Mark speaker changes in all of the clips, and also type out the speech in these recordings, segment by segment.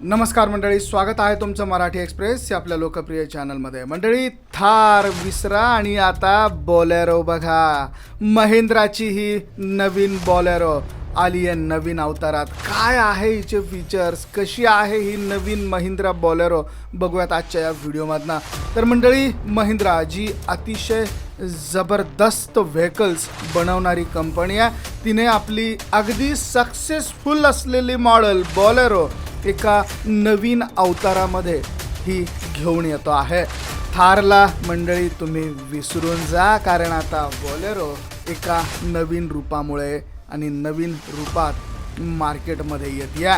Speaker 1: नमस्कार मंडळी स्वागत आहे तुमचं मराठी एक्सप्रेस या आपल्या लोकप्रिय चॅनलमध्ये. मंडळी थार विसरा आणि आता बॉलेरो बघा. महिंद्राची ही नवीन बॉलेरो आली आहे नवीन अवतारात. काय आहे हिचे फीचर्स कशी आहे ही नवीन महिंद्रा बॉलेरो? बघूयात आजच्या या व्हिडिओमधनं. तर मंडळी महिंद्रा जी अतिशय जबरदस्त व्हेकल्स बनवणारी कंपनी आहे तिने आपली अगदी सक्सेसफुल असलेली मॉडेल बॉलेरो एका नवीन अवतारामध्ये ही घेऊन येतो आहे. थारला मंडळी तुम्ही विसरून जा कारण आता बॉलेरो एका नवीन रूपामुळे आणि नवीन रूपात मार्केटमध्ये येते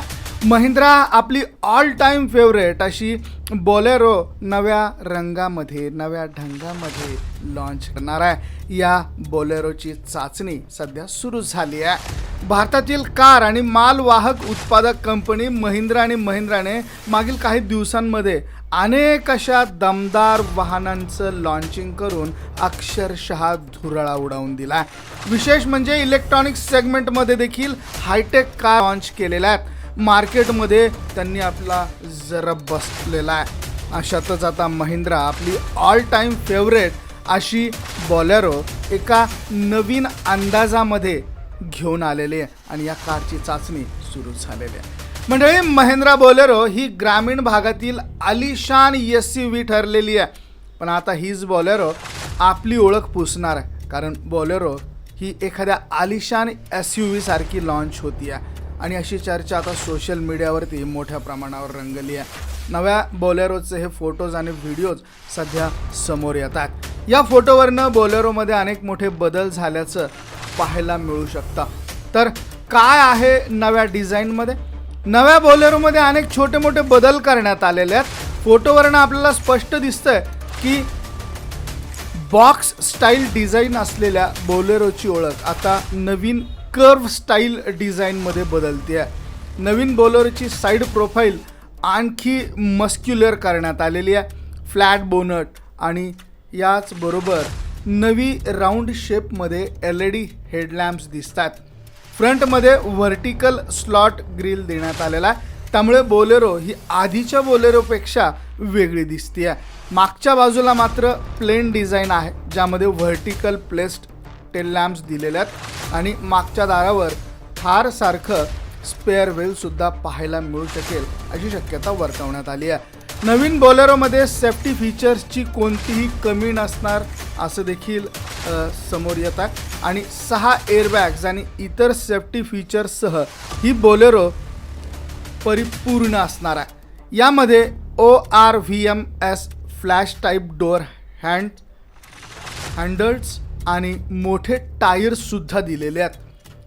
Speaker 1: महिंद्रा आपली ऑल टाईम फेवरेट अशी बोलेरो नव्या रंगामध्ये नव्या ढंगामध्ये लॉन्च करणार आहे. या बोलेरोची चाचणी सध्या सुरू झाली आहे. भारतातील कार आणि मालवाहक उत्पादक कंपनी महिंद्रा आणि महिंद्राने मागील काही दिवसांमध्ये अनेक अशा दमदार वाहनांचं लॉन्चिंग करून अक्षरशः धुरळा उडवून दिला विशेष म्हणजे इलेक्ट्रॉनिक सेगमेंटमध्ये देखील हायटेक कार लॉन्च केलेल्या आहेत. मार्केटमध्ये त्यांनी आपला जरा बसलेला आहे. अशातच आता महिंद्रा आपली ऑल टाईम फेवरेट अशी बॉलेरो एका नवीन अंदाजामध्ये घेऊन आलेले आहे आणि या कारची चाचणी सुरू झालेली आहे. मंडळी महिंद्रा बोलेरो ही ग्रामीण भागातील आलिशान एस सी व्ही ठरलेली आहे. पण आता हीच बॉलेरो आपली ओळख पुसणार आहे कारण बॉलेरो ही एखाद्या आलिशान एस यू व्ही सारखी लॉन्च होती आहे. आणि अशी चर्चा आता सोशल मीडियावरती मोठ्या प्रमाणावर रंगली आहे. नव्या बोलेरोचे हे फोटोज आणि व्हिडिओज सध्या समोर येतात या फोटोवरनं बोलेरोमध्ये अनेक मोठे बदल झाल्याचं पाहायला मिळू शकता. तर काय आहे नव्या डिझाईनमध्ये? नव्या बोलेरोमध्ये अनेक छोटे मोठे बदल करण्यात आलेले आहेत. फोटोवरनं आपल्याला स्पष्ट दिसतंय की बॉक्स स्टाईल डिझाईन असलेल्या बोलेरोची ओळख आता नवीन कर्व स्टाईल डिझाईनमध्ये बदलते आहे नवीन बोलेरोची साईड प्रोफाईल आणखी मस्क्युलर करण्यात आलेली आहे. फ्लॅट बोनट आणि याचबरोबर नवी राऊंड शेपमध्ये एल ई डी हेडलॅम्प्स दिसतात. फ्रंटमध्ये व्हर्टिकल स्लॉट ग्रिल देण्यात आलेला आहे. त्यामुळे बोलेरो ही आधीच्या बोलेरोपेक्षा वेगळी दिसते मागच्या बाजूला मात्र प्लेन डिझाईन आहे ज्यामध्ये व्हर्टिकल प्लेस्ड टेल लॅम्प्स दिलेल्या आहेत. आणि मागच्या दारावर थारसारखं स्पेअर व्हीलसुद्धा पाहायला मिळू शकेल अशी शक्यता वर्तवण्यात आली आहे. नवीन बोलेरोमध्ये सेफ्टी फीचर्सची कोणतीही कमी नसणार असं देखील समोर येत आहे. आणि सहा एअरबॅग्स आणि इतर सेफ्टी फीचर्ससह ही बोलेरो परिपूर्ण असणार आहे. यामध्ये O R V M S flash type door hand handles आणि मोठे टायर्ससुद्धा दिलेले आहेत.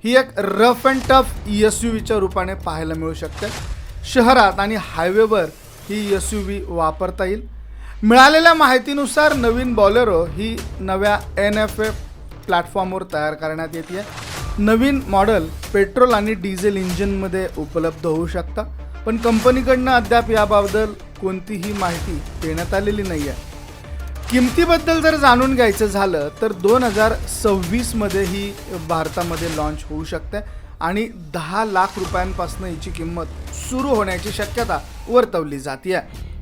Speaker 1: ही एक rough and tough S U व्हीच्या रूपाने पाहायला मिळू शकते. शहरात आणि हायवेवर ही एस यू व्ही वापरता येईल. मिळालेल्या माहितीनुसार नवीन बॉलेरो ही नव्या एन एफ एफ प्लॅटफॉर्मवर तयार करण्यात येते नवीन मॉडेल पेट्रोल आणि डिझेल इंजिनमध्ये उपलब्ध होऊ शकतं. पण कंपनीकडनं अद्याप याबद्दल कोणतीही माहिती देण्यात आलेली नाही आहे किमतीबद्दल जर जाणून घ्यायचं झालं तर दोन हजार सव्वीसमध्ये ही भारतामध्ये लॉन्च होऊ शकते. आणि दहा लाख रुपयांपासून हिची किंमत सुरू होण्याची शक्यता वर्तवली जाते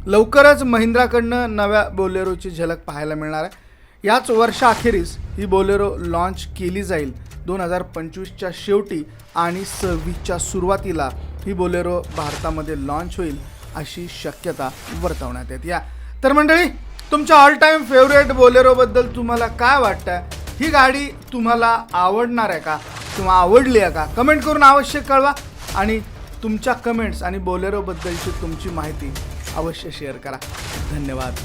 Speaker 1: लवकरच महिंद्राकडनं नव्या बोलेरोची झलक पाहायला मिळणार आहे. याच वर्षाअखेरीस ही बोलेरो लॉन्च केली जाईल. दोन हजार पंचवीसच्या शेवटी आणि सव्वीसच्या सुरुवातीला ही बोलेरो भारतामध्ये लॉन्च होईल अशी शक्यता वर्तवण्यात येते तर मंडळी तुमच्या ऑल टाईम फेवरेट बोलेरोबद्दल तुम्हाला काय वाटतं ही गाडी तुम्हाला आवडणार आहे का? किंवा आवडली आहे का? कमेंट करून अवश्य कळवा आणि तुमच्या कमेंट्स आणि बोलेरोबद्दलची तुमची माहिती अवश्य शेअर करा. धन्यवाद.